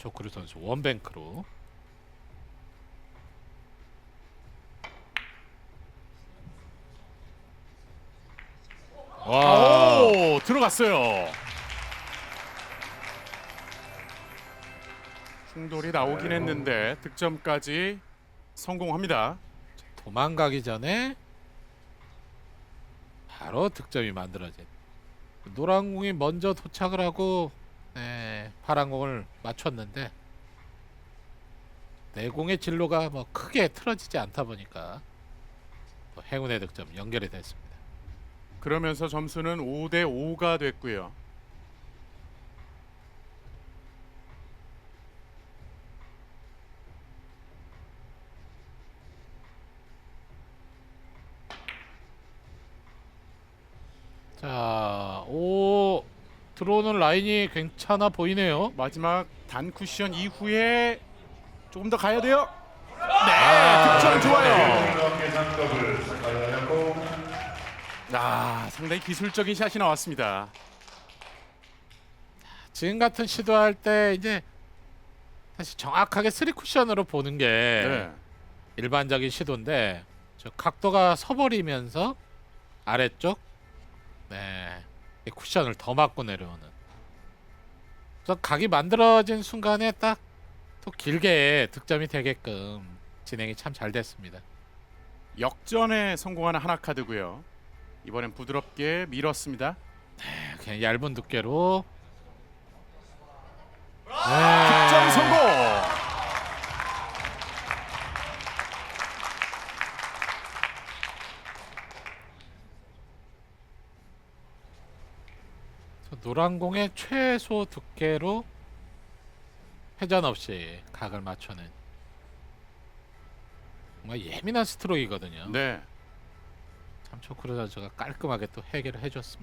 조크루 선수 원뱅크로 와 오 들어갔어요. 충돌이 나오긴 했는데 득점까지 성공합니다. 도망가기 전에 바로 득점이 만들어진 노란 공이 먼저 도착을 하고 네, 파란 공을 맞췄는데 내공의 진로가 뭐 크게 틀어지지 않다 보니까 또 행운의 득점 연결이 됐습니다. 그러면서 점수는 5대 5가 됐고요. 자, 오 들어오는 라인이 괜찮아 보이네요. 마지막 단 쿠션 이후에 조금 더 가야 돼요. 네, 아, 득점 좋아요. 아, 상당히 기술적인 샷이 나왔습니다. 지금 같은 시도할 때 이제 사실 정확하게 쓰리 쿠션으로 보는 게 네. 일반적인 시도인데 저 각도가 서버리면서 아래쪽 네, 이 쿠션을 더 맞고 내려오는 그래서 각이 만들어진 순간에 딱 또 길게 득점이 되게끔 진행이 참 잘 됐습니다. 역전에 성공하는 하나 카드고요. 이번엔 부드럽게 밀었습니다. 그냥 얇은 두께로 네. 성공. 그래서 노란 공의 최소 두께로 회전 없이 각을 맞추는 정말 예민한 스트로크이거든요. 네. 참 초 크루 선수가 깔끔하게 또 해결을 해줬습니다.